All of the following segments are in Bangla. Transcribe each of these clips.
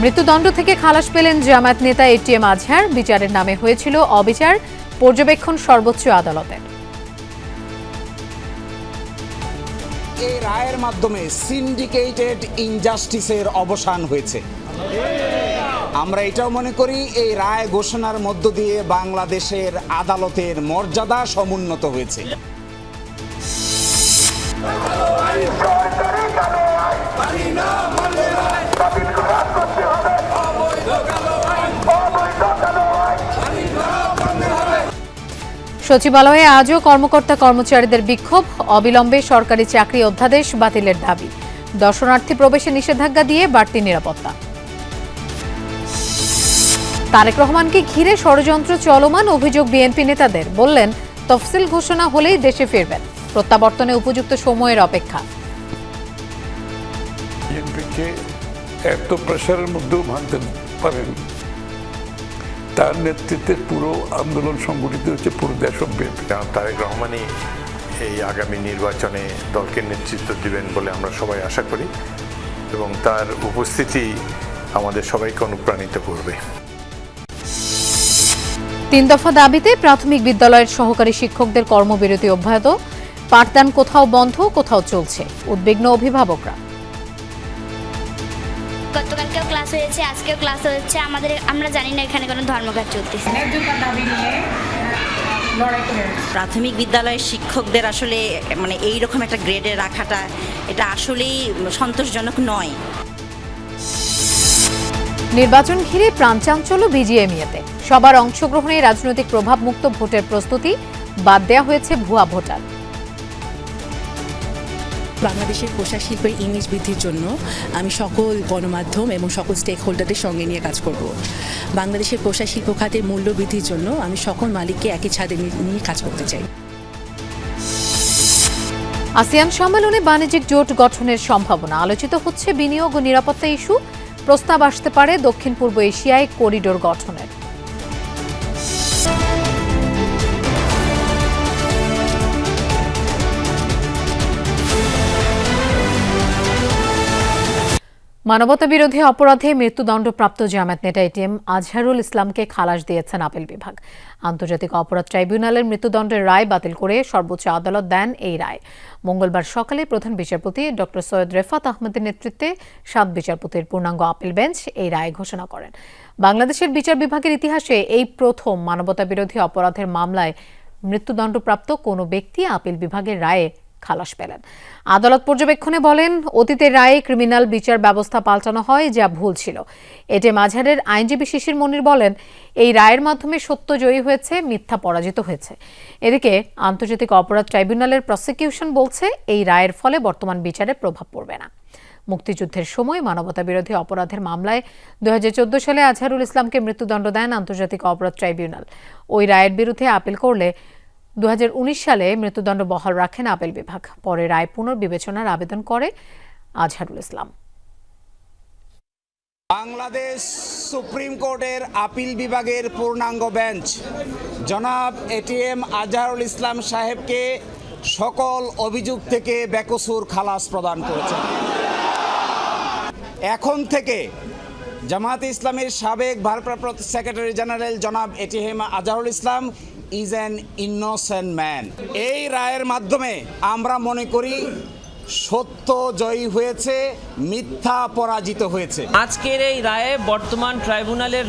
মৃত্যুদণ্ড থেকে খালাস পেলেন জামায়াত নেতা এটিএম আজহার। বিচারের নামে হয়েছিল অবিচার। পর্যবেক্ষণ সর্বোচ্চ আদালতের এই রায়ের মাধ্যমে সিন্ডিকেটেড ইনজাস্টিসের অবসান হয়েছে। আমরা এটাও মনে করি এই রায় ঘোষণার মধ্য দিয়ে বাংলাদেশের আদালতের মর্যাদা সমুন্নত হয়েছে। সচিবালয়ে আজও কর্মকর্তা কর্মচারীদের বিক্ষোভ, অবিলম্বে সরকারি চাকরি অধ্যাদেশ বাতিলের দাবি। দর্শনার্থী প্রবেশে নিষেধাজ্ঞা দিয়ে বাড়তি নিরাপত্তা। তারেক রহমানকে ঘিরে ষড়যন্ত্র চলমান অভিযোগ বিএনপি নেতাদের। বললেন, তফসিল ঘোষণা হলেই দেশে ফিরবেন। প্রত্যাবর্তনে উপযুক্ত সময়ের অপেক্ষা। এত প্রেশারের মধ্যেও ভাঙতে পারেন। তার নেতৃত্বে পুরো আন্দোলন সংগঠিত হচ্ছে পুরো দেশব্যাপী। তারেক রহমানই এই আগামী নির্বাচনে দলকে নেতৃত্ব দিবেন বলে আমরা সবাই আশা করি এবং তার উপস্থিতি আমাদের সবাইকে অনুপ্রাণিত করবে। তিন দফা দাবিতে প্রাথমিক বিদ্যালয়ের সহকারী শিক্ষকদের কর্মবিরতি অব্যাহত। পাঠদান কোথাও বন্ধ কোথাও চলছে। উদ্বিগ্ন অভিভাবকরা। গতকালকেও ক্লাস হয়েছে আজকেও ক্লাস হচ্ছে। আমাদের আমরা জানি না এখানে কোনো ধর্মঘট চলতেছে। প্রাথমিক বিদ্যালয়ের শিক্ষকদের আসলে মানে এই রকম একটা গ্রেডে রাখাটা এটা আসলেই সন্তোষজনক নয়। নির্বাচন ঘিরে প্রাণচাঞ্চল্য বিজিএমইএতে। সবার অংশগ্রহণে রাজনৈতিক প্রভাবমুক্ত ভোটের প্রস্তুতি বাদ দেওয়া হয়েছে ভুয়া ভোটার। বাংলাদেশের পোশাক শিল্পের ইমেজ বৃদ্ধির জন্য আমি সকল গণমাধ্যম এবং সকল স্টেক হোল্ডারদের সঙ্গে নিয়ে কাজ করব। বাংলাদেশের পোশাক শিল্প খাতের মূল্য বৃদ্ধির জন্য আমি সকল মালিককে একই ছাদে নিয়ে কাজ করতে চাই। আসিয়ান সম্মেলনে বাণিজ্যিক জোট গঠনের সম্ভাবনা। আলোচিত হচ্ছে বিনিয়োগ ও নিরাপত্তা ইস্যু। প্রস্তাব আসতে পারে দক্ষিণ পূর্ব এশিয়ায় করিডোর গঠনের। মানবতা বিরোধী অপরাধে মৃত্যুদণ্ডপ্রাপ্ত জামায়াত নেতা এটিএম আজহারুল ইসলামকে খালাস দিয়েছেন আপিল বিভাগ। আন্তর্জাতিক অপরাধ ট্রাইব্যুনালের মৃত্যুদণ্ডের রায় বাতিল করে সর্বোচ্চ আদালত দেন এই রায়। মঙ্গলবার সকালে প্রধান বিচারপতি ড. সৈয়দ রেফাত আহমেদের নেতৃত্বে সাত বিচারপতির পূর্ণাঙ্গ আপিল বেঞ্চ এই রায় ঘোষণা করেন। বাংলাদেশের বিচার বিভাগের ইতিহাসে এই প্রথম মানবতা বিরোধী অপরাধের মামলায় মৃত্যুদণ্ডপ্রাপ্ত কোনো ব্যক্তি আপিল বিভাগের রায়ে খালাস পেলেন। আদালত পর্যবেক্ষণে বলেন, অতীতের রায়ে ক্রিমিনাল বিচার ব্যবস্থা পাল্টানো হয় যা ভুল ছিল। এটে মাঝারের আইনজীবী শিশির মনির বলেন, এই রায়ের মাধ্যমে সত্য জয়ী হয়েছে, মিথ্যা পরাজিত হয়েছে। এদিকে আন্তর্জাতিক অপরাধ ট্রাইব্যুনালের প্রসিকিউশন বলছে, এই রায়ের ফলে বর্তমান বিচারে প্রভাব পড়বে না। মুক্তিযুদ্ধের সময় মানবতা বিরোধী অপরাধের মামলায় দু হাজার চোদ্দ সালে আজহারুল ইসলামকে মৃত্যুদণ্ড দেন আন্তর্জাতিক অপরাধ ট্রাইব্যুনাল। ওই রায়ের বিরুদ্ধে আপিল করলে দু হাজার উনিশ সালে মৃত্যুদণ্ড বহাল রাখেন আপিল বিভাগ। পরে রায় পুনর্বিবেচনার আবেদন করে আজহারুল ইসলাম। বাংলাদেশ সুপ্রিম কোর্টের আপিল বিভাগের পূর্ণাঙ্গ বেঞ্চ। জনাব এটিএম আজহারুল ইসলাম সাহেবকে সকল অভিযোগ থেকে বেকসুর খালাস প্রদান করেছেন। এখন থেকে জামায়াতে ইসলামের সাবেক ভারপ্রাপ্ত সেক্রেটারি জেনারেল জনাব ATM Azharul Islam is an innocent man এই রায়ের মাধ্যমে আমরা মনে করি সত্য জয়ী হয়েছে, মিথ্যা পরাজিত হয়েছে। আজকের এই রায়ে বর্তমান ট্রাইব্যুনালের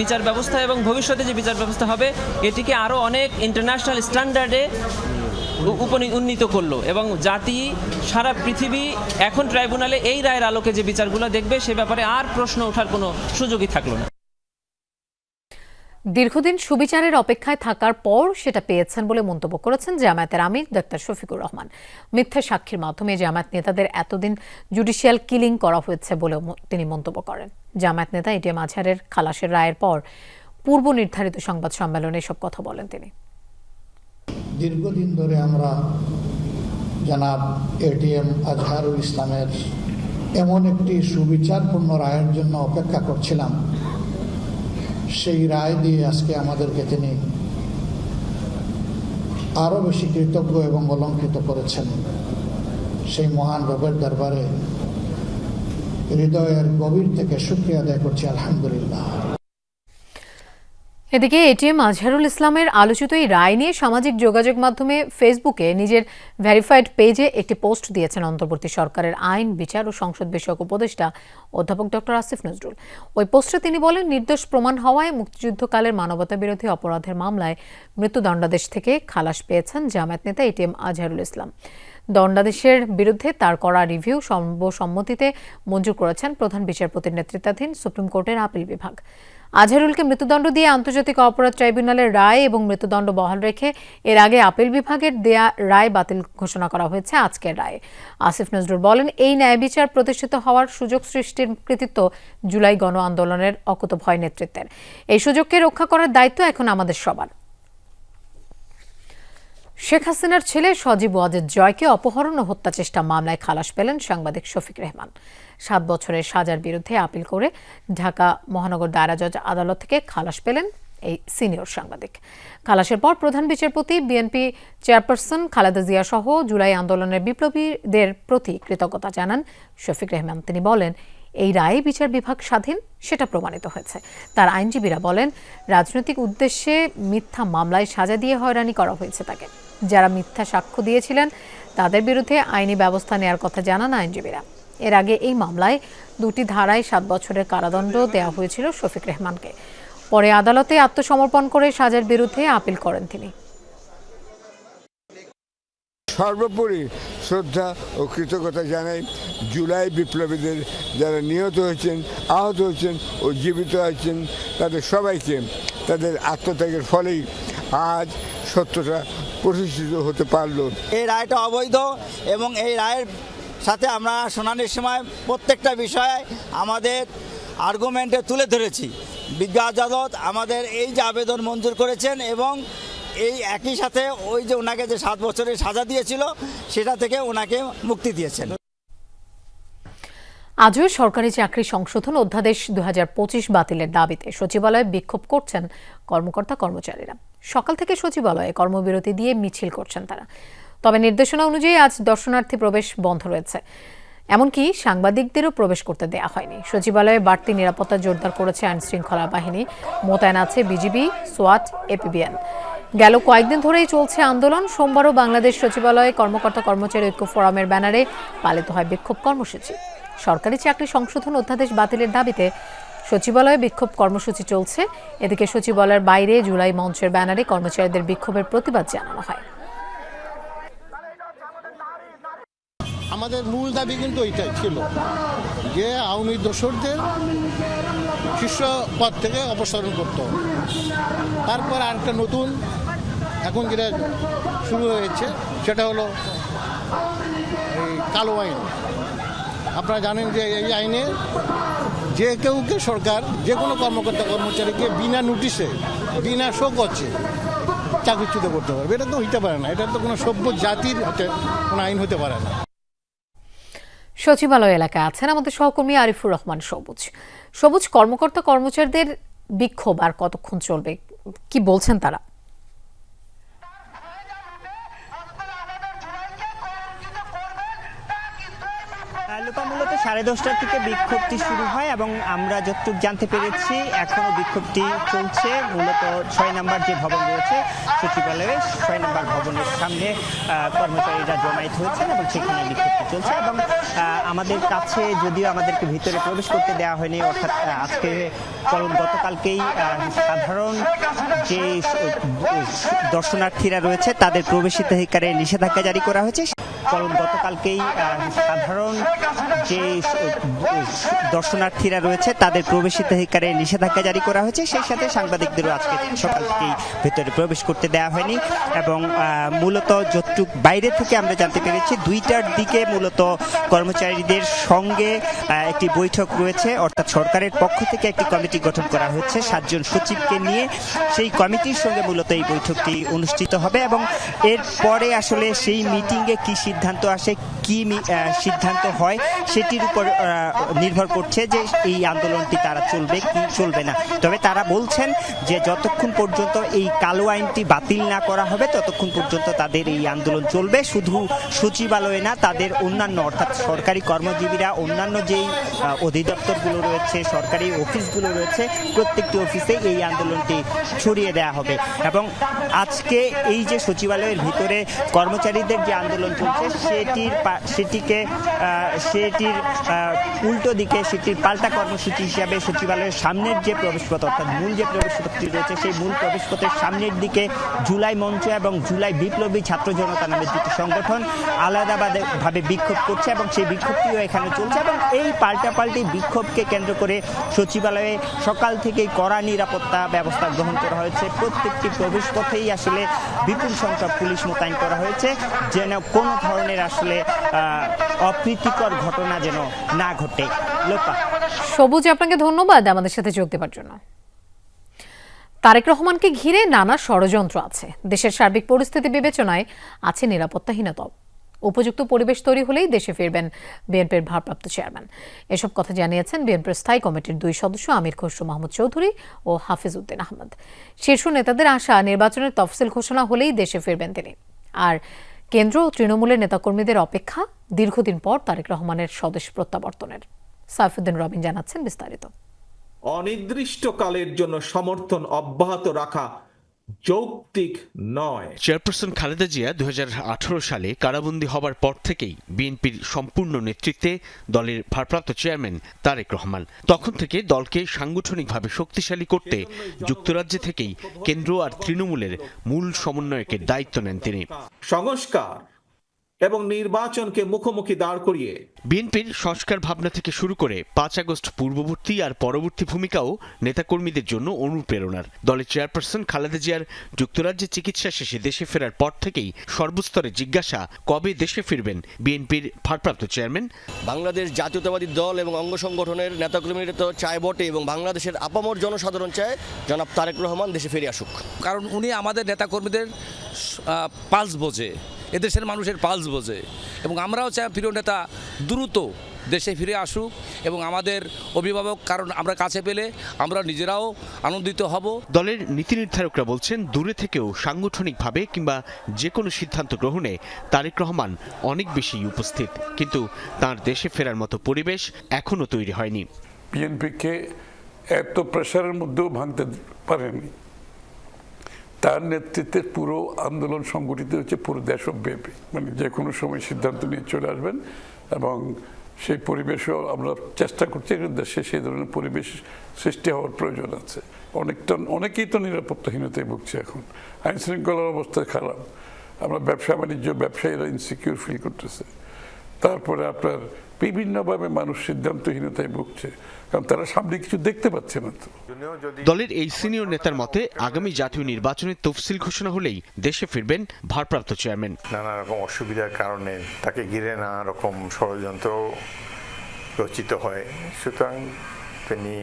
বিচার ব্যবস্থা এবং ভবিষ্যতে যে বিচার ব্যবস্থা হবে, এটিকে আরও অনেক ইন্টারন্যাশনাল স্ট্যান্ডার্ডে উপনী উন্নীত করল এবং জাতি, সারা পৃথিবী এখন ট্রাইব্যুনালে এই রায়ের আলোকে যে বিচারগুলো দেখবে, সে ব্যাপারে আর প্রশ্ন ওঠার কোনো সুযোগই থাকল না। দীর্ঘদিন সুবিচারের অপেক্ষায় থাকার পর সেটা পেয়েছেন বলে মন্তব্য করেছেন জামায়াতের আমির ডাক্তার শফিকুর রহমান। মিথ্যা সাক্ষীর মাধ্যমে জামায়াত নেতাদের এতদিন জুডিশিয়াল কিলিং করা হয়েছে বলেও তিনি মন্তব্য করেন। জামায়াত নেতা এটিএম আজহারের খালাসের রায়ের পর পূর্ব নির্ধারিত সংবাদ সম্মেলনে এসব কথা বলেন তিনি। দীর্ঘদিন ধরে আমরা জনাব এটিএম আজহারুল ইসলামের এমন একটি সুবিচারপূর্ণ রায়ের জন্য অপেক্ষা করছিলাম। সেই রায় দিয়ে আজকে আমাদেরকে তিনি আরও বেশি কৃতজ্ঞ এবং অলঙ্কৃত করেছেন। সেই মহান রবের দরবারে হৃদয়ের গভীর থেকে শুক্রিয়া আদায় করছি, আলহামদুলিল্লাহ। এদিকে এটিএম আজহারুল ইসলামের আলোচিত এই রায় নিয়ে সামাজিক যোগাযোগ মাধ্যমে ফেসবুকে নিজের ভেরিফাইড পেজে একটি পোস্ট দিয়েছেন অন্তর্বর্তী সরকারের আইন, বিচার ও সংসদ বিষয়ক উপদেষ্টা অধ্যাপক ডক্টর আসিফ নজরুল। ওই পোস্টে তিনি বলেন, নির্দোষ প্রমাণ হওয়ায় মুক্তিযুদ্ধকালের মানবতা বিরোধী অপরাধের মামলায় মৃত্যুদণ্ডাদেশ থেকে খালাস পেয়েছেন জামায়াত নেতা এটিএম আজহারুল ইসলাম। দণ্ডাদেশের বিরুদ্ধে তার করা রিভিউ সর্বসম্মতিতে মঞ্জুর করেছেন প্রধান বিচারপতির নেতৃত্বাধীন সুপ্রিম কোর্টের আপিল বিভাগ। আজহারুলকে মৃত্যুদণ্ড দিয়ে আন্তর্জাতিক অপরাধ ট্রাইব্যুনালের রায় এবং মৃত্যুদণ্ড বহাল রেখে এর আগে আপিল বিভাগের দেয়া রায় বাতিল ঘোষণা করা হয়েছে আজকের রায়। আসিফ নজরুল বলেন, এই ন্যায় বিচার প্রতিষ্ঠিত হওয়ার সুযোগ সৃষ্টির কৃতিত্ব জুলাই গণ আন্দোলনের অকুতভয় নেতৃত্বের। এই সুযোগকে রক্ষা করার দায়িত্ব এখন আমাদের সবার। শেখ হাসিনার ছেলে সজীব ওয়াজেদ জয়কে অপহরণ ও হত্যা চেষ্টা মামলায় খালাস পেলেন সাংবাদিক শফিক রেহমান। সাত বছরের সাজার বিরুদ্ধে আপিল করে ঢাকা মহানগর দায়রা জজ আদালত থেকে খালাস পেলেন এই সিনিয়র সাংবাদিক। খালাসের পর প্রধান বিচারপতি, বিএনপি চেয়ারপারসন খালেদা জিয়া সহ জুলাই আন্দোলনের বিপ্লবীদের প্রতি কৃতজ্ঞতা জানান শফিক রেহমান। তিনি বলেন, এই রায়ে বিচার বিভাগ স্বাধীন, সেটা প্রমাণিত হয়েছে। তার আইনজীবীরা বলেন, রাজনৈতিক উদ্দেশ্যে মিথ্যা মামলায় সাজা দিয়ে হয়রানি করা হয়েছে তাকে। যারা মিথ্যা সাক্ষ্য দিয়েছিলেন, তাদের বিরুদ্ধে আইনি ব্যবস্থা নেওয়ার কথা জানান আইনজীবীরা। এর আগে এই মামলায় দুটি ধারায় সাত বছরের কারাদণ্ড দেওয়া হয়েছিল শফিক রেহমানকে। পরে আদালতে আত্মসমর্পণ করে সাজার বিরুদ্ধে আপিল করেন তিনি। সর্বোপরি শ্রদ্ধা ও কৃতজ্ঞতা জানাই জুলাই বিপ্লবীদের যারা নিহত হয়েছেন, আহত হয়েছেন ও জীবিত আছেন, তাদের সবাইকে তাদের আত্মত্যাগের ফলেই আজ সত্যটা প্রতিষ্ঠিত হতে পারল। এই রায়টা অবৈধ এবং এই রায়ের সাথে আমরা শুনানির সময় প্রত্যেকটা বিষয়ে আমাদের আর্গুমেন্টে তুলে ধরেছি। বিজ্ঞ আদালত আমাদের এই যে আবেদন মঞ্জুর করেছেন এবং এই একই সাথে ওই যে ওনাকে যে সাত বছরের সাজা দিয়েছিল সেটা থেকে ওনাকে মুক্তি দিয়েছেন। আজও সরকারি চাকরি সংশোধন অধ্যাদেশ দু হাজার পঁচিশ বাতিলের দাবিতে সচিবালয়ে বিক্ষোভ করছেন কর্মকর্তা কর্মচারীরা সকাল থেকে সচিবালয়ে কর্মবিরতি দিয়ে মিছিল করছেন তারা। তবে নির্দেশনা অনুযায়ী আজ দর্শনার্থী প্রবেশ বন্ধ রয়েছে। এমনকি সাংবাদিকদেরও প্রবেশ করতে দেয়া হয়নি। সচিবালয়ে বাড়তি নিরাপত্তা জোরদার করেছে আইন শৃঙ্খলা বাহিনী। মোতায়েন আছে বিজিবি, সোয়াট, এপিবিএন। গেল কয়েকদিন ধরেই চলছে আন্দোলন। সোমবারও বাংলাদেশ সচিবালয়ে কর্মকর্তা কর্মচারী ঐক্য ফোরামের ব্যানারে পালিত হয় বিক্ষোভ কর্মসূচি। সরকারি চাকরি সংশোধন অধ্যাদেশ বাতিলের দাবিতে সচিবালয়ে বিক্ষোভ কর্মসূচি চলছে। এদিকে সচিবালয়ের বাইরে জুলাই মঞ্চের ব্যানারে কর্মচারীদের বিক্ষোভের প্রতিবাদ জানানো হয়। আমাদের মূল দাবি কিন্তু ওইটাই ছিল যে আওয়ামী দোসরদের শীর্ষ পদ থেকে অপসারণ করত তারপর আরেকটা নতুন এখন যেটা শুরু হয়েছে, সেটা হলো এই কালো আইন। আপনারা জানেন যে এই আইনে যে কেউকে সরকার, যে কোনো কর্মকর্তা, কর্মচারীকে বিনা নোটিশে বিনা শো করছে চাকরিচ্যুত করতে পারবে। এটা তো হইতে পারে না। এটা তো কোনো সভ্য জাতির কোনো আইন হতে পারে না। সচিবালয় এলাকায় আছেন আমাদের সহকর্মী আরিফুর রহমান সবুজ। সবুজ কর্মকর্তা কর্মচারীদের বিক্ষোভ আর কতক্ষণ চলবে? কি বলছেন তারা? সাড়ে দশটার থেকে বিক্ষোভটি শুরু হয় এবং আমরা যতটুকু জানতে পেরেছি, এখনও বিক্ষোভটি চলছে। মূলত ছয় নম্বর যে ভবন রয়েছে, সচিবালয়ে ছয় নম্বর ভবনের সামনে কর্মচারীরা জমায়েত হয়েছেন এবং সেখানে বিক্ষোভটি চলছে এবং আমাদের কাছে যদিও আমাদেরকে ভিতরে প্রবেশ করতে দেওয়া হয়নি, অর্থাৎ আজকে গতকালকেই সাধারণ যে দর্শনার্থীরা রয়েছে, তাদের প্রবেশিতাধিকারে নিষেধাজ্ঞা জারি করা হয়েছে। কারণ গতকালকেই সাধারণ যে দর্শনার্থীরা রয়েছে, তাদের প্রবেশিতাধিকারে নিষেধাজ্ঞা জারি করা হয়েছে। সেই সাথে সাংবাদিকদেরও আজকে সকাল থেকেই ভেতরে প্রবেশ করতে দেওয়া হয়নি এবং মূলত যতটুক বাইরে থেকে আমরা জানতে পেরেছি, দুইটার দিকে মূলত কর্মচারীদের সঙ্গে একটি বৈঠক রয়েছে। অর্থাৎ সরকারের পক্ষ থেকে একটি কমিটি গঠন করা হয়েছে। সাতজন সচিবকে নিয়ে সেই কমিটির সঙ্গে মূলত এই বৈঠকটি অনুষ্ঠিত হবে এবং এর পরে আসলে সেই মিটিংয়ে কি সিদ্ধান্ত আসে, কি সিদ্ধান্ত হয়, সেটি সেটির উপর নির্ভর করছে যে এই আন্দোলনটি তারা চলবে কি চলবে না। তবে তারা বলছেন যে যতক্ষণ পর্যন্ত এই কালো আইনটি বাতিল না করা হবে, ততক্ষণ পর্যন্ত তাদের এই আন্দোলন চলবে। শুধু সচিবালয়ে না, তাদের অন্যান্য, অর্থাৎ সরকারি কর্মজীবীরা, অন্যান্য যেই অধিদপ্তরগুলো রয়েছে, সরকারি অফিসগুলো রয়েছে, প্রত্যেকটি অফিসে এই আন্দোলনটি ছড়িয়ে দেওয়া হবে। এবং আজকে এই যে সচিবালয়ের ভিতরে কর্মচারীদের যে আন্দোলন চলছে, সেটির সেটিকে সেটির উল্টো দিকে সেটির পাল্টা কর্মসূচি হিসাবে সচিবালয়ের সামনের যে প্রবেশপথ, অর্থাৎ মূল যে প্রবেশপথটি রয়েছে, সেই মূল প্রবেশপথের সামনের দিকে জুলাই মঞ্চ এবং জুলাই বিপ্লবী ছাত্র জনতা নামের দুটি সংগঠন আলাদাভাবে বিক্ষোভ করছে এবং সেই বিক্ষোভটিও এখানে চলছে এবং এই পাল্টাপাল্টি বিক্ষোভকে কেন্দ্র করে সচিবালয়ে সকাল থেকেই কড়া নিরাপত্তা ব্যবস্থা গ্রহণ করা হয়েছে। প্রত্যেকটি প্রবেশপথেই আসলে বিপুল সংখ্যক পুলিশ মোতায়েন করা হয়েছে, যেন কোনো ধরনের আসলে অপ্রীতিকর ঘটনা যেন না ঘটে। সবুজ, আপনাকে ধন্যবাদ আমাদের সাথে যোগ দেওয়ার জন্য। তারেক রহমানকে ঘিরে নানা ষড়যন্ত্র আছে। দেশের সার্বিক পরিস্থিতি বিবেচনায় আছে নিরাপত্তাহীনতা উপযুক্ত পরিবেশ তৈরি হলেই দেশে ফিরবেন বিএনপির ভারপ্রাপ্ত চেয়ারম্যান। এসব কথা জানিয়েছেন বিএনপির স্থায়ী কমিটির দুই সদস্য আমির খসরু মাহমুদ চৌধুরী ও হাফিজ উদ্দিন আহমদ। শীর্ষ নেতাদের আশা নির্বাচনের তফসিল ঘোষণা হলেই দেশে ফিরবেন তিনি। আর কেন্দ্র ও তৃণমূলের নেতাকর্মীদের অপেক্ষা দীর্ঘদিন পর তারেক রহমানের স্বদেশ প্রত্যাবর্তনের। সাইফুদ্দিন রবিন জানাচ্ছেন বিস্তারিত। অনির্দিষ্টকালের জন্য সমর্থন অব্যাহত রাখা যৌক্তিক নয়। চেয়ারপারসন খালেদা জিয়া দুহাজার আঠারো সালে কারাবন্দী হবার পর থেকেই বিএনপির সম্পূর্ণ নেতৃত্বে দলের ভারপ্রাপ্ত চেয়ারম্যান তারেক রহমান। তখন থেকে দলকে সাংগঠনিকভাবে শক্তিশালী করতে যুক্তরাজ্যে থেকেই কেন্দ্র আর তৃণমূলের মূল সমন্বয়কের দায়িত্ব নেন তিনি। সংস্কার এবং নির্বাচনকে মুখোমুখি দাঁড় করিয়ে। বিএনপির সংস্কার ভাবনা থেকে শুরু করে পাঁচ আগস্ট পূর্ববর্তী আর পরবর্তী ভূমিকাও নেতাকর্মীদের জন্য অনুপ্রেরণার। দলের চেয়ারপারসন খালেদা জিয়ার যুক্তরাজ্যে চিকিৎসা শেষে দেশে ফেরার পর থেকেই সর্বস্তরে জিজ্ঞাসা কবে দেশে ফিরবেন বিএনপির ভারপ্রাপ্ত চেয়ারম্যান? বাংলাদেশ জাতীয়তাবাদী দল এবং অঙ্গ সংগঠনের নেতাকর্মীরা তো চায় বটে এবং বাংলাদেশের আপামর জনসাধারণ চায় জনাব তারেক রহমান দেশে ফিরে আসুক। কারণ উনি আমাদের নেতাকর্মীদের পালস বোঝে। এদেশের মানুষের পালস বোঝে। এবং আমরাও চাই প্রিয় নেতা দ্রুত দেশে ফিরে আসুক এবং আমাদের অভিভাবক কারণ আমরা কাছে পেলে আমরা নিজেরাও আনন্দিত হব। দলের নীতি নির্ধারকরা বলছেন দূরে থেকেও সাংগঠনিকভাবে কিংবা যে কোনো সিদ্ধান্ত গ্রহণে তারেক রহমান অনেক বেশি উপস্থিত। কিন্তু তার দেশে ফেরার মতো পরিবেশ এখনও তৈরি হয়নি। বিএনপিকে এত প্রেশারের মধ্যেও ভাঙতে পারেনি। তার নেতৃত্বে পুরো আন্দোলন সংগঠিত হচ্ছে পুরো দেশব্যাপী। মানে যে কোনো সময় সিদ্ধান্ত নিয়ে চলে আসবেন এবং সেই পরিবেশও আমরা চেষ্টা করছি দেশে সেই ধরনের পরিবেশ সৃষ্টি হওয়ার প্রয়োজন আছে। অনেকটা অনেকেই তো নিরাপত্তাহীনতায় ভুগছে এখন। আইন শৃঙ্খলার অবস্থা খারাপ। আমরা ব্যবসা বাণিজ্য ব্যবসায়ীরা ইনসিকিউর ফিল করতেছে। তারপরে আপনার বিভিন্নভাবে মানুষ সিদ্ধান্তহীনতায় ভুগছে কারণ তারা সামনে কিছু দেখতে পাচ্ছে না তো। দলের এই সিনিয়র নেতার মতে আগামী জাতীয় নির্বাচনের তফসিল ঘোষণা হলেই দেশে ফিরবেন ভারপ্রাপ্ত চেয়ারম্যান। নানা রকম অসুবিধার কারণে তাকে ঘিরে নানা রকম ষড়যন্ত্র রচিত হয়। সুতরাং তিনি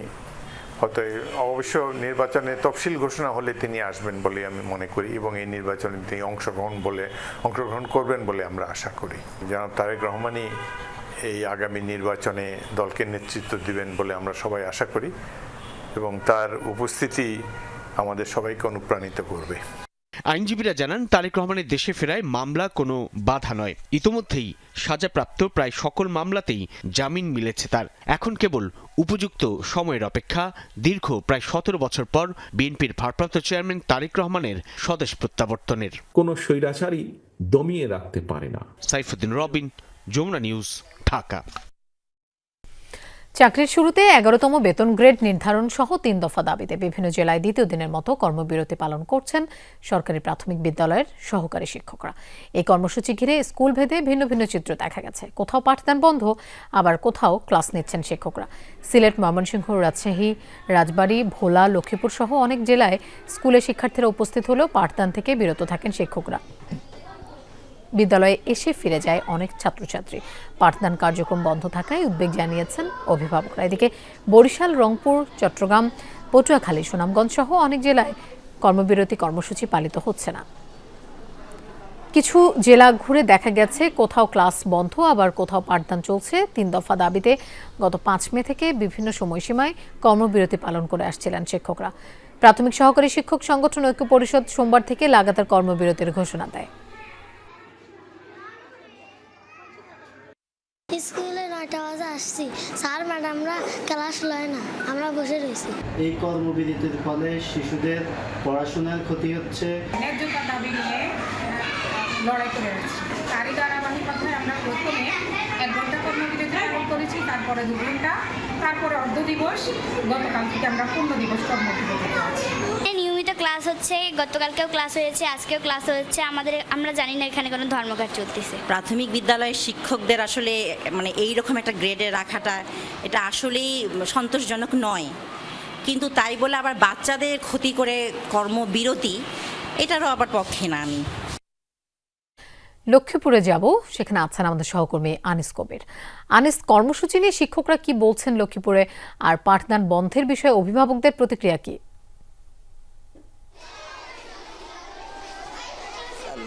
হয়তো অবশ্য নির্বাচনে তফসিল ঘোষণা হলে তিনি আসবেন বলে আমি মনে করি এবং এই নির্বাচনে তিনি অংশগ্রহণ বলে অংশগ্রহণ করবেন বলে আমরা আশা করি। জনাব তারেক রহমানই এই আগামী নির্বাচনে দলকে নেতৃত্ব দিবেন বলে আমরা সবাই আশা করি এবং তার উপস্থিতি আমাদের সবাইকে অনুপ্রাণিত করবে। আইনজীবীরা জানান তারেক রহমানের দেশে ফেরায় মামলা কোনো বাধা নয়। ইতোমধ্যেই সাজাপ্রাপ্ত প্রায় সকল মামলাতেই জামিন মিলেছে তার। এখন কেবল উপযুক্ত সময়ের অপেক্ষা। দীর্ঘ প্রায় সতেরো বছর পর বিএনপির ভারপ্রাপ্ত চেয়ারম্যান তারেক রহমানের স্বদেশ প্রত্যাবর্তনের। কোনো স্বৈরাচারী দমিয়ে রাখতে পারে না। সাইফুদ্দিন রবিন যমুনা নিউজ। ঢাকা। চাকরির শুরুতে এগারোতম বেতন গ্রেড নির্ধারণ সহ তিন দফা দাবিতে বিভিন্ন জেলায় দ্বিতীয় দিনের মতো কর্মবিরতি পালন করছেন সরকারি প্রাথমিক বিদ্যালয়ের সহকারী শিক্ষকরা। এই কর্মসূচি ঘিরে স্কুল ভেদে ভিন্ন ভিন্ন চিত্র দেখা গেছে। কোথাও পাঠদান বন্ধ, আবার কোথাও ক্লাস নিচ্ছেন শিক্ষকরা। সিলেট, ময়মনসিংহ, রাজশাহী, রাজবাড়ী, ভোলা, লক্ষ্মীপুর সহ অনেক জেলায় স্কুলে শিক্ষার্থীরা উপস্থিত হলেও পাঠদান থেকে বিরত থাকেন শিক্ষকরা। বিদ্যালয়ে এসে ফিরে যায় অনেক ছাত্রছাত্রী। পাঠদান কার্যক্রম বন্ধ থাকায় উদ্বেগ জানিয়েছেন অভিভাবকরা। এদিকে বরিশাল, রংপুর, চট্টগ্রাম, পটুয়াখালী, সুনামগঞ্জ সহ অনেক জেলায় কর্মবিরতি কর্মসূচি পালিত হচ্ছে না। কিছু জেলা ঘুরে দেখা গেছে, কোথাও ক্লাস বন্ধ, আবার কোথাও পাঠদান চলছে। তিন দফা দাবিতে গত পাঁচ মে থেকে বিভিন্ন সময়সীমায় কর্মবিরতি পালন করে আসছিলেন শিক্ষকরা। প্রাথমিক সহকারী শিক্ষক সংগঠন ঐক্য পরিষদ সোমবার থেকে লাগাতার কর্মবিরতির ঘোষণা দেয়। স্কুলে নয়টা বাজে আসছি। স্যার ম্যাডামরা ক্লাস লয় না আমরা বসে রয়েছি। এই কর্মবিরতির ফলে শিশুদের পড়াশোনার ক্ষতি হচ্ছে। ন্যায্যতা দাবি নিয়ে লড়াই করে যাচ্ছি। তারই ধারাবাহিকতায় আমরা প্রথমে এক ঘণ্টা কর্মবিরতি পালন করেছি তারপরে দু ঘণ্টা তারপরে অর্ধ দিবস। গতকাল থেকে আমরা পূর্ণ দিবস কর্মবিরতিতে আছি। ক্লাস হচ্ছে গতকালকেও ক্লাস হয়েছে আজকেও ক্লাস হচ্ছে। আমাদের আমরা জানি না এখানে কোনো ধর্মঘট চলতেছে। প্রাথমিক বিদ্যালয়ের শিক্ষকদের আসলে মানে এই রকম একটা গ্রেডে রাখাটা এটা আসলেই সন্তোষজনক নয়। কিন্তু তাই বলে আবার বাচ্চাদের ক্ষতি করে কর্মবিরতি এটারও আবার পক্ষে না আমি। লক্ষ্মীপুরে যাব সেখানে আছেন আমাদের সহকর্মী আনিস কবির। আনিস কর্মসূচি নিয়ে শিক্ষকরা কি বলছেন লক্ষ্মীপুরে? আর পাঠদান বন্ধের বিষয়ে অভিভাবকদের প্রতিক্রিয়া কি?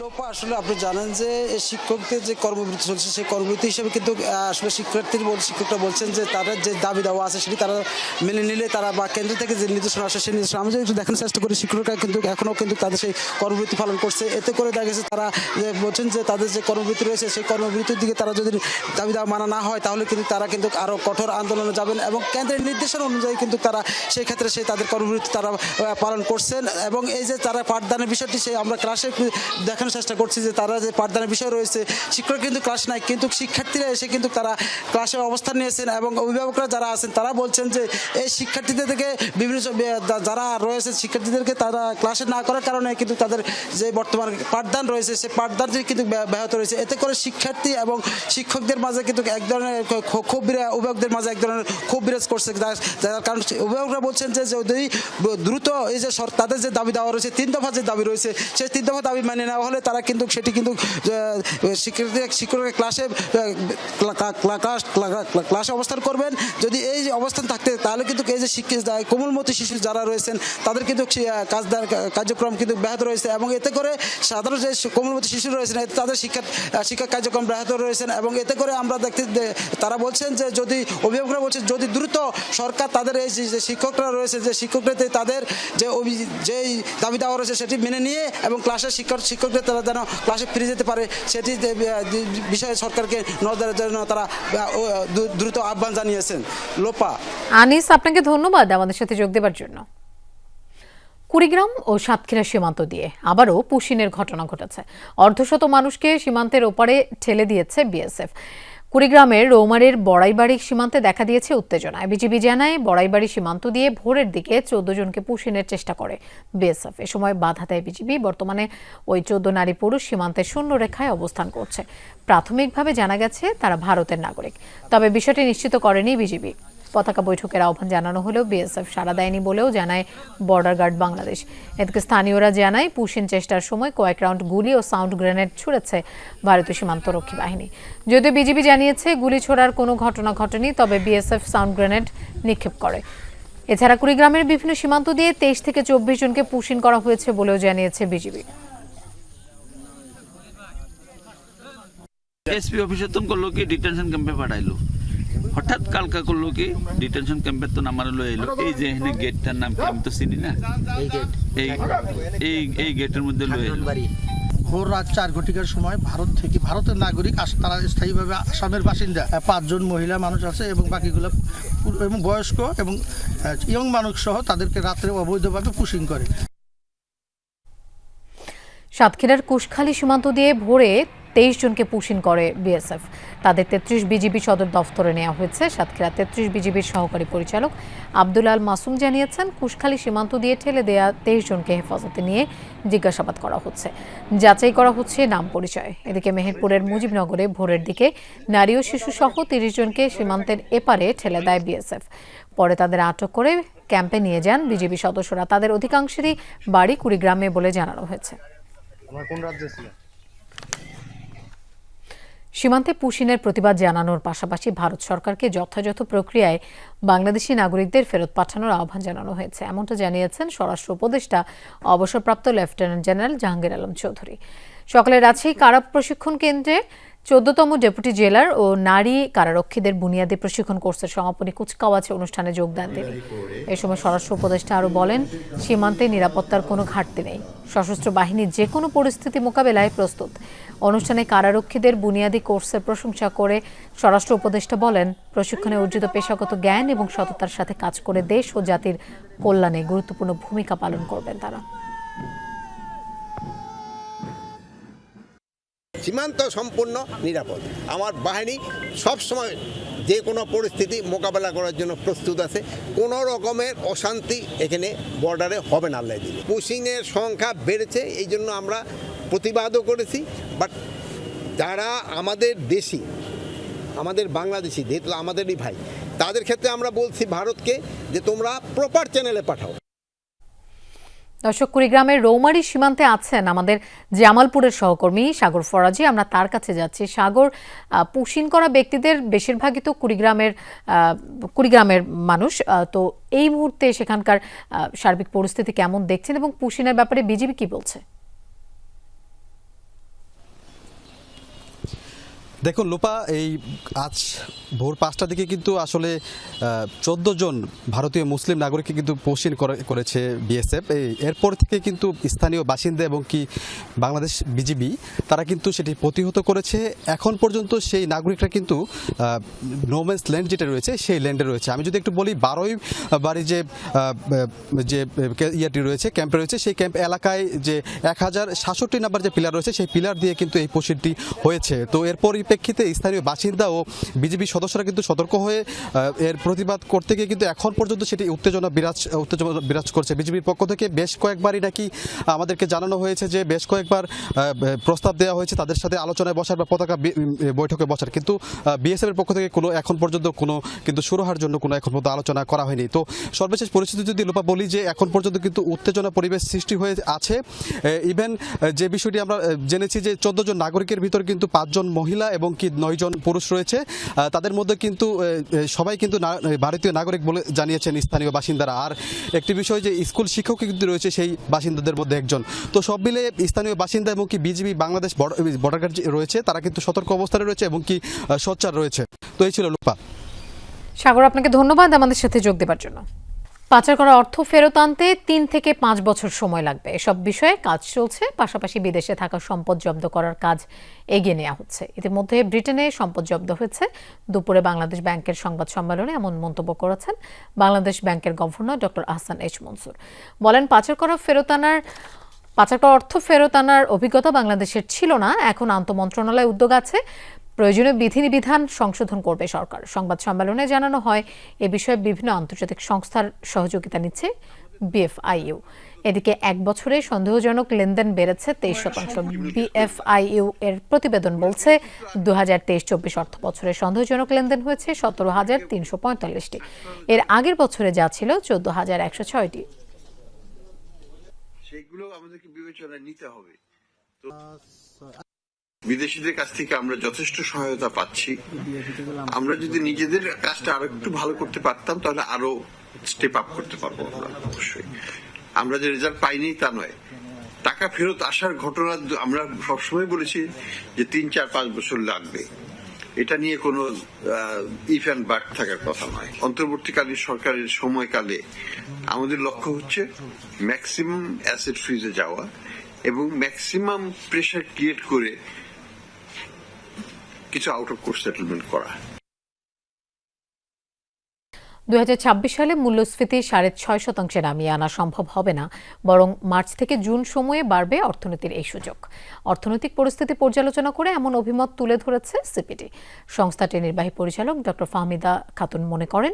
লোপা আসলে আপনি জানেন যে শিক্ষকদের যে কর্মবৃত্তি চলছে, সেই কর্মবৃত্তি হিসেবে কিন্তু আসলে শিক্ষার্থীর শিক্ষকরা বলছেন যে তাদের যে দাবি দেওয়া আছে, সেটি তারা মেনে নিলে তারা বা কেন্দ্র থেকে যে নির্দেশনা আসে, সেই নির্দেশনা আমি যদি দেখানোর চেষ্টা করি, শিক্ষকরা কিন্তু এখনও কিন্তু তাদের সেই কর্মবৃত্তি পালন করছে। এতে করে দেখা গেছে তারা যে বলছেন যে তাদের যে কর্মবৃত্তি রয়েছে, সেই কর্মবৃত্তির দিকে তারা যদি দাবি দেওয়া মানা না হয়, তাহলে কিন্তু তারা কিন্তু আরও কঠোর আন্দোলনে যাবেন এবং কেন্দ্রের নির্দেশনা অনুযায়ী কিন্তু তারা সেই ক্ষেত্রে সেই তাদের কর্মবৃত্তি তারা পালন করছেন। এবং এই যে তারা পাঠদানের বিষয়টি, সেই আমরা ক্লাসে দেখানোর চেষ্টা করছি যে তারা যে পাঠদানের বিষয় রয়েছে, শিক্ষক কিন্তু ক্লাস নাই, কিন্তু শিক্ষার্থীরা এসে কিন্তু তারা ক্লাসে অবস্থান নিয়েছেন এবং অভিভাবকরা যারা আছেন, তারা বলছেন যে এই শিক্ষার্থীদের থেকে বিভিন্ন যারা রয়েছে শিক্ষার্থীদেরকে তারা ক্লাসে না করার কারণে কিন্তু তাদের যে বর্তমান পাঠদান রয়েছে সেই পাঠদানটি কিন্তু ব্য- ব্যাহত রয়েছে। এতে করে শিক্ষার্থী এবং শিক্ষকদের মাঝে কিন্তু এক ধরনের ক্ষোভ অভিভাবকদের মাঝে এক ধরনের ক্ষোভ বিরাজ করছে। যার কারণ অভিভাবকরা বলছেন যে যদি দ্রুত এই যে তাদের যে দাবি দেওয়া রয়েছে, তিন দফা যে দাবি রয়েছে, সেই তিন দফা দাবি মেনে নেওয়া হলে তারা কিন্তু সেটি কিন্তু আহ, শিক্ষার্থী শিক্ষকের ক্লাসে ক্লাস ক্লা- ক্লা- ক্লাসে অবস্থান করবেন। যদি এই যে অবস্থান থাকতে তাহলে কিন্তু এই যে কোমলমতি শিশু যারা রয়েছেন তাদের কিন্তু আহ, কার্যক্রম কিন্তু ব্যাহত রয়েছে এবং এতে করে সাধারণ যে কোমলমতি শিশু রয়েছেন তাদের শিক্ষা শিক্ষা কার্যক্রম ব্যাহত রয়েছেন এবং এতে করে আমরা দেখতে তারা বলছেন যে যদি অভিভাবকরা বলছেন যদি দ্রুত সরকার তাদের এই যে- শিক্ষকরা রয়েছে যে শিক্ষকরা তাদের যে যেই দাবি দেওয়া রয়েছে সেটি মেনে নিয়ে এবং ক্লাসের শিক্ষক শিক্ষকদের তারা যেন ক্লাসে ফিরে যেতে পারে, সেটি বিষয়ে সরকারকে নজরের জন্য তারা দ্রুত আহ্বান জানিয়েছেন। লোপা। আনিস, আপনাকে ধন্যবাদ আমাদের সাথে যোগ দেবার জন্য। কুড়িগ্রাম ও সাতক্ষীরা সীমান্ত দিয়ে আবারও পুশিনের ঘটনা ঘটেছে। অর্ধশত মানুষকে সীমান্তের ওপারে ঠেলে দিয়েছে বিএসএফ। কুড়িগ্রামের রৌমারের বড়াইবাড়ি সীমান্তে দেখা দিয়েছে উত্তেজনা বিজিবি জানায়, বড়াইবাড়ি সীমান্ত দিয়ে ভোরের দিকে চোদ্দ জনকে পুষিনের চেষ্টা করে বিএসএফ। এ সময় বাধা দেয় বিজিবি। বর্তমানে ওই চোদ্দ নারী পুরুষ সীমান্তের শূন্য রেখায় অবস্থান করছে। প্রাথমিকভাবে জানা গেছে, তারা ভারতের নাগরিক। তবে বিষয়টি নিশ্চিত করেনি বিজিবি। পতাকা বৈঠকের আহ্বান জানানো হলেও বিএসএফ সাড়া দেয়নি বলেও জানায় বর্ডার গার্ড বাংলাদেশ। এদিকে স্থানীয়রা জানায় পুশিন চেষ্টার সময় কয়েক রাউন্ড গুলি ও সাউন্ড গ্রেনেড ছুড়েছে ভারতীয় সীমান্তরক্ষী বাহিনী। যদিও বিজিবি জানিয়েছে গুলি ছোড়ার কোনো ঘটনা ঘটেনি, তবে বিএসএফ সাউন্ড গ্রেনেড নিক্ষেপ করে। এছাড়া কুড়িগ্রামের বিভিন্ন সীমান্ত দিয়ে তেইশ থেকে চব্বিশ জনকে পুশিন করা হয়েছে বলেও জানিয়েছে বিজিবি। এসপি অফিসে তো করল কি ডিটেনশন ক্যাম্পে পাঠাইলো। হঠাৎ কালকা করল কি? ডিটেনশন ক্যাম্পের তো নামার হলো এলো। এই যে এখানে গেটটার নাম কি আমি তো চিনি না? এই এই এই গেটের মধ্যে লয়ে এলো। ভোর রাত চার ঘটিকার সময় ভারত থেকে ভারতের নাগরিক আস- তারা স্থায়ীভাবে আসামের বাসিন্দা। পাঁচজন মহিলা মানুষ আছে এবং বাকিগুলো এবং বয়স্ক এবং ইয়ং মানুষ সহ তাদেরকে রাত্রে অবৈধভাবে পুশিং করে। সাতক্ষীরার কুশখালী সীমান্ত দিয়ে ভোরে তেইশ জনকে পুশিন করে বিএসএফ। তাদের তেত্রিশ বিজিবি সদর দফতরে নেওয়া হয়েছে। সাতক্ষীরা তেত্রিশ বিজিবির সহকারী পরিচালক আব্দুল আল মাসুম জানিয়েছেন, কুশখালী সীমান্ত দিয়ে ঠেলে দেয়া তেইশ জনকে হেফাজতে নিয়ে জিজ্ঞাসাবাদ করা হচ্ছে। যাচাই করা হচ্ছে নাম পরিচয়। এদিকে মেহেরপুরের মুজিবনগরে ভোরের দিকে নারী ও শিশু সহ তিরিশ জনকে সীমান্তের এপারে ঠেলে দেয় বিএসএফ। পরে তাদের আটক করে ক্যাম্পে নিয়ে যান বিজেপি সদস্যরা। তাদের অধিকাংশেরই বাড়ি কুড়িগ্রামে বলে জানানো হয়েছে। কোন রাজ্যে ছিল? সীমান্তে পুশিনের প্রতিবাদ জানানোর পাশাপাশি ভারত সরকারকে যথাযথ প্রক্রিয়ায় বাংলাদেশি নাগরিকদের ফেরত পাঠানোর আহ্বান জানানো হয়েছে। এমনটা জানিয়েছেন স্বরাষ্ট্র উপদেষ্টা, অবসরপ্রাপ্ত লেফটেন্যান্ট জেনারেল জাহাঙ্গীর আলম চৌধুরী। সকালে রাজশাহী কারা প্রশিক্ষণ কেন্দ্রে চোদ্দতম ডেপুটি জেলার ও নারী কারারক্ষীদের বুনিয়াদী প্রশিক্ষণ কোর্সের সমাপনী কুচকাওয়াজে অনুষ্ঠানে যোগ দেন তিনি। এ সময় স্বরাষ্ট্র উপদেষ্টা আরও বলেন, সীমান্তে নিরাপত্তার কোনো ঘাটতি নেই। সশস্ত্র বাহিনী যে কোনো পরিস্থিতি মোকাবেলায় প্রস্তুত। অনুষ্ঠানে কারারক্ষীদের বুনিয়াদী কোর্সের প্রশংসা করে স্বরাষ্ট্র উপদেষ্টা বলেন, প্রশিক্ষণে অর্জিত পেশাগত জ্ঞান এবং সততার সাথে কাজ করে দেশ ও জাতির কল্যাণে গুরুত্বপূর্ণ ভূমিকা পালন করবেন তারা। সীমান্ত সম্পূর্ণ নিরাপদ। আমার বাহিনী সব সময় যে কোনো পরিস্থিতি মোকাবেলা করার জন্য প্রস্তুত আছে। কোনো রকমের অশান্তি এখানে বর্ডারে হবে না আল্লাহ দিলে। পুশিংয়ের সংখ্যা বেড়েছে, এই জন্য আমরা প্রতিবাদও করেছি। বাট যারা আমাদের দেশি, আমাদের বাংলাদেশি, যেহেতু আমাদেরই ভাই, তাদের ক্ষেত্রে আমরা বলছি ভারতকে যে তোমরা প্রপার চ্যানেলে পাঠাও। দর্শক, কুড়িগ্রামের রৌমারি সীমান্তে আছেন আমাদের জামালপুরের সহকর্মী সাগর ফরাজি। আমরা তার কাছে যাচ্ছি। সাগর পুষিন করা ব্যক্তিদের বেশিরভাগই তো কুড়িগ্রামের কুড়িগ্রামের মানুষ। তো এই মুহূর্তে সেখানকার সার্বিক পরিস্থিতি কেমন দেখছেন এবং পুষিনের ব্যাপারে বিজেপি কি বলছে? দেখুন, লোপা, এই আজ ভোর পাঁচটা দিকে কিন্তু আসলে চোদ্দ জন ভারতীয় মুসলিম নাগরিককে কিন্তু পোষণ করেছে বিএসএফ। এই এরপর থেকে কিন্তু স্থানীয় বাসিন্দা এবং কি বাংলাদেশ বিজিবি, তারা কিন্তু সেটি প্রতিহত করেছে। এখন পর্যন্ত সেই নাগরিকরা কিন্তু নোমেন্স ল্যান্ড যেটা রয়েছে, সেই ল্যান্ডে রয়েছে। আমি যদি একটু বলি, বারোই বাড়ি যে যে ইয়াটি রয়েছে ক্যাম্পে রয়েছে, সেই ক্যাম্প এলাকায় যে এক হাজার সাতষট্টি নাম্বার যে পিলার রয়েছে, সেই পিলার দিয়ে কিন্তু এই পোষণটি হয়েছে। তো এর পরিপ্রেক্ষিতে স্থানীয় বাসিন্দা ও বিজেপি সদস্যরা কিন্তু সতর্ক হয়ে এর প্রতিবাদ করতে গিয়ে কিন্তু এখন পর্যন্ত সেটি উত্তেজনা বিরাজ উত্তেজনা বিরাজ করছে। বিজেপির পক্ষ থেকে বেশ কয়েকবারই নাকি আমাদেরকে জানানো হয়েছে যে বেশ কয়েকবার প্রস্তাব দেওয়া হয়েছে তাদের সাথে আলোচনায় বসার বা পতাকা বৈঠকে বসার। কিন্তু বিএসএফ এর পক্ষ থেকে কোনো এখন পর্যন্ত কোনো কিন্তু শুরু হওয়ার জন্য কোনো এখন পর্যন্ত আলোচনা করা হয়নি। তো সর্বশেষ পরিস্থিতি যদি লোপা বলি যে এখন পর্যন্ত কিন্তু উত্তেজনা পরিবেশ সৃষ্টি হয়ে আছে ইভেন যে বিষয়টি আমরা জেনেছি যে চোদ্দ জন নাগরিকের ভিতর কিন্তু পাঁচজন মহিলা এবং কি নয়জন পুরুষ রয়েছে। তাদের মধ্যে কিন্তু সবাই কিন্তু ভারতীয় নাগরিক বলে জানিয়েছেন স্থানীয় বাসিন্দারা। আর একটি বিষয় যে, স্কুল শিক্ষক কিন্তু রয়েছে, সেই বাসিন্দাদের মধ্যে একজন। তো সব মিলে স্থানীয় বাসিন্দা এবং কি বিজিবি বাংলাদেশ বর্ডার গার্ড রয়েছে, তারা কিন্তু সতর্ক অবস্থানে রয়েছে এবং কি সোচ্চার রয়েছে। তো এই ছিল লোপা সাগর, আপনাকে ধন্যবাদ আমাদের সাথে যোগ দেবার জন্য। পাচার করা অর্থ ফেরত আনতে তিন থেকে পাঁচ বছর সময় লাগবে। এসব বিষয়ে কাজ চলছে, পাশাপাশি বিদেশে থাকা সম্পদ জব্দ করার কাজ এগিয়ে নেওয়া হচ্ছে। ইতিমধ্যে ব্রিটেনে সম্পদ জব্দ হয়েছে। দুপুরে বাংলাদেশ ব্যাংকের সংবাদ সম্মেলনে এমন মন্তব্য করেছেন বাংলাদেশ ব্যাংকের governor doctor Ahsan H Mansur. বলেন, পাচার করা ফেরত আনার, পাচার করা অর্থ ফেরত আনার অভিজ্ঞতা বাংলাদেশের ছিল না। এখন আন্তঃ মন্ত্রণালয় উদ্যোগ আছে। প্রয়োজনীয় বিধিনিবিধান সংশোধন করবে সরকার। সংবাদ সম্মেলনে জানানো হয়, এ বিষয়ে বিভিন্ন আন্তর্জাতিক সংস্থার সহযোগিতা নিচ্ছে বিএফআইইউ। এদিকে এক বছরে সন্দেহজনক লেনদেন বেড়েছে তেইশ শতাংশ। বিএফআইইউ এর প্রতিবেদন বলছে দু হাজার তেইশ চব্বিশ অর্থ বছরে সন্দেহজনক লেনদেন হয়েছে সতেরো হাজার তিনশো পঁয়তাল্লিশটি। এর আগের বছরে যা ছিল চোদ্দ হাজার একশো ছয়টি। সেগুলো আমাদেরকে বিবেচনায় নিতে হবে। বিদেশিদের কাছ থেকে আমরা যথেষ্ট সহায়তা পাচ্ছি। আমরা যদি নিজেদের কাজটা আরও একটু ভালো করতে পারতাম, তাহলে আরও স্টেপ আপ করতে পারব আমরা, অবশ্যই। আমরা যে রেজাল্ট পাইনি তা নয়। টাকা ফেরত আসার ঘটনা আমরা সবসময় বলেছি যে তিন, চার, পাঁচ বছর লাগবে। এটা নিয়ে কোনো ইফ অ্যান্ড বাট থাকার কথা নয়। অন্তর্বর্তীকালীন সরকারের সময়কালে আমাদের লক্ষ্য হচ্ছে ম্যাক্সিমাম অ্যাসেট ফ্রিজে যাওয়া এবং ম্যাক্সিমাম প্রেশার ক্রিয়েট করে কিছু আউট অফ কোর্স সেটেলমেন্ট করা দুই হাজার ছাব্বিশ সালে মূল্যস্ফীতি সাড়ে ছয় শতাংশে নামিয়ে আনা সম্ভব হবে না, বরং মার্চ থেকে জুন সময়ে বাড়বে অর্থনীতির এই সুযোগ। অর্থনৈতিক পরিস্থিতি পর্যালোচনা করে এমন অভিমত তুলে ধরেছে সিপিডি। সংস্থাটির নির্বাহী পরিচালক ডক্টর ফাহমিদা খাতুন মনে করেন,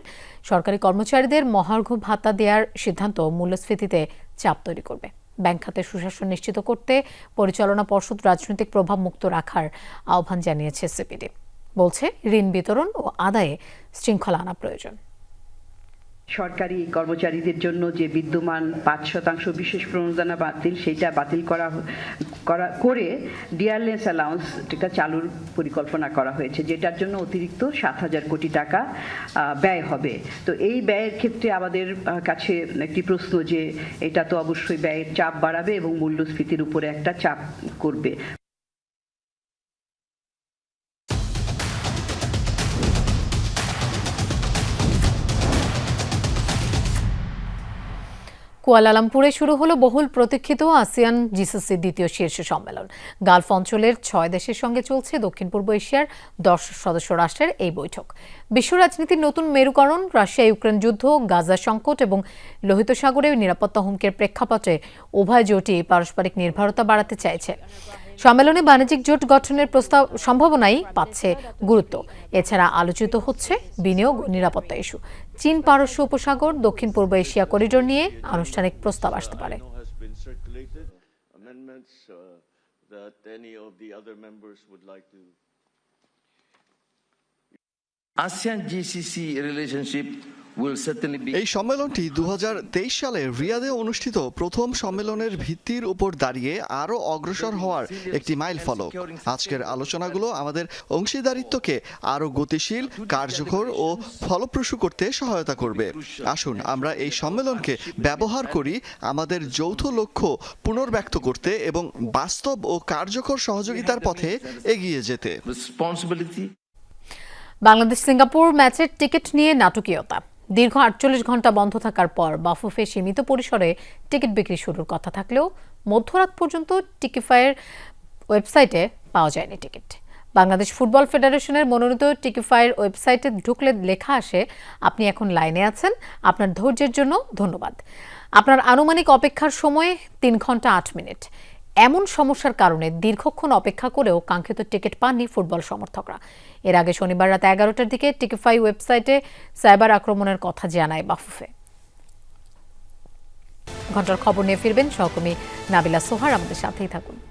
সরকারি কর্মচারীদের মহার্ঘ ভাতা দেওয়ার সিদ্ধান্ত মূল্যস্ফীতিতে চাপ তৈরি করবে। ব্যাংক খাতের সুশাসন নিশ্চিত করতে পরিচালনা পর্ষদ রাজনৈতিক প্রভাব মুক্ত রাখার আহ্বান জানিয়েছে সিপিডি। বলছে, ঋণ বিতরণ ও আদায়ে শৃঙ্খলা আনা প্রয়োজন। সরকারি কর্মচারীদের জন্য যে বিদ্যমান পাঁচ শতাংশ বিশেষ প্রণোদনা বাতিল, সেটা বাতিল করা করা, করে ডিয়ারলেস অ্যালাউন্সটা চালুর পরিকল্পনা করা হয়েছে, যেটার জন্য অতিরিক্ত সাত হাজার কোটি টাকা ব্যয় হবে। তো এই ব্যয়ের ক্ষেত্রে আমাদের কাছে একটি প্রশ্ন যে এটা তো অবশ্যই ব্যয়ের চাপ বাড়াবে এবং মূল্যস্ফীতির উপরে একটা চাপ করবে। কুয়ালালামপুরে শুরু হলো বহুল প্রতীক্ষিত আসিয়ান জিসিসি দ্বিতীয় শীর্ষ সম্মেলন। গালফ অঞ্চলের ছয় দেশের সঙ্গে চলছে দক্ষিণ পূর্ব এশিয়ার দশ সদস্য রাষ্ট্রের এই বৈঠক। বিশ্ব রাজনীতির নতুন মেরুকরণ রাশিয়া ইউক্রেন যুদ্ধ, গাজা সংকট এবং লোহিত সাগরে নিরাপত্তা হুমকির প্রেক্ষাপটে উভয় জোটই পারস্পরিক নির্ভরতা বাড়াতে চাইছে। সম্মেলনে বাণিজ্যিক জোট গঠনের প্রস্তাব, সম্ভাবনাই পাচ্ছে গুরুত্ব। এছাড়া আলোচিত হচ্ছে বিনিয়োগ নিরাপত্তা ইস্যু। চীন পারস্য উপসাগর দক্ষিণ পূর্ব এশিয়া করিডোর নিয়ে আনুষ্ঠানিক প্রস্তাব আসতে পারে has been circulated, amendments uh, that any of the other members would like to ASEAN GCC relationship এই সম্মেলনটি দু হাজার তেইশ সালে রিয়াদে অনুষ্ঠিত প্রথম সম্মেলনের ভিত্তির উপর দাঁড়িয়ে আরও অগ্রসর হওয়ার একটি মাইল ফলক। আজকের আলোচনাগুলো আমাদের অংশীদারিত্বকে আরও গতিশীল কার্যকর ও ফলপ্রসূ করতে সহায়তা করবে। আসুন আমরা এই সম্মেলনকে ব্যবহার করি আমাদের যৌথ লক্ষ্য পুনর্ব্যক্ত করতে এবং বাস্তব ও কার্যকর সহযোগিতার পথে এগিয়ে যেতে। বাংলাদেশ সিঙ্গাপুর ম্যাচের টিকিট নিয়ে নাটকীয়তা। দীর্ঘ আটচল্লিশ ঘণ্টা বন্ধ থাকার পর বাফুফে সীমিত পরিসরে টিকিট বিক্রি শুরুর কথা থাকলেও মধ্যরাত পর্যন্ত টিকিফায়ের ওয়েবসাইটে পাওয়া যায়নি টিকিট। বাংলাদেশ ফুটবল ফেডারেশনের মনোনীত টিকিফায়ের ওয়েবসাইটে ঢুকলে লেখা আসে, আপনি এখন লাইনে আছেন, আপনার ধৈর্যের জন্য ধন্যবাদ। আপনার আনুমানিক অপেক্ষার সময় তিন ঘণ্টা আট মিনিট। এমন সমস্যার কারণে দীর্ঘক্ষণ অপেক্ষা করেও কাঙ্ক্ষিত টিকিট পাননি ফুটবল সমর্থকরা। এর আগে শনিবার রাত এগারোটার দিকে টিকিফাই ওয়েবসাইটে সাইবার আক্রমণের কথা জানায় বাফুফে। ঘণ্টার খবর নিয়ে ফিরবেন সহকর্মী নাবিলা সোহার, আমাদের সাথেই থাকুন।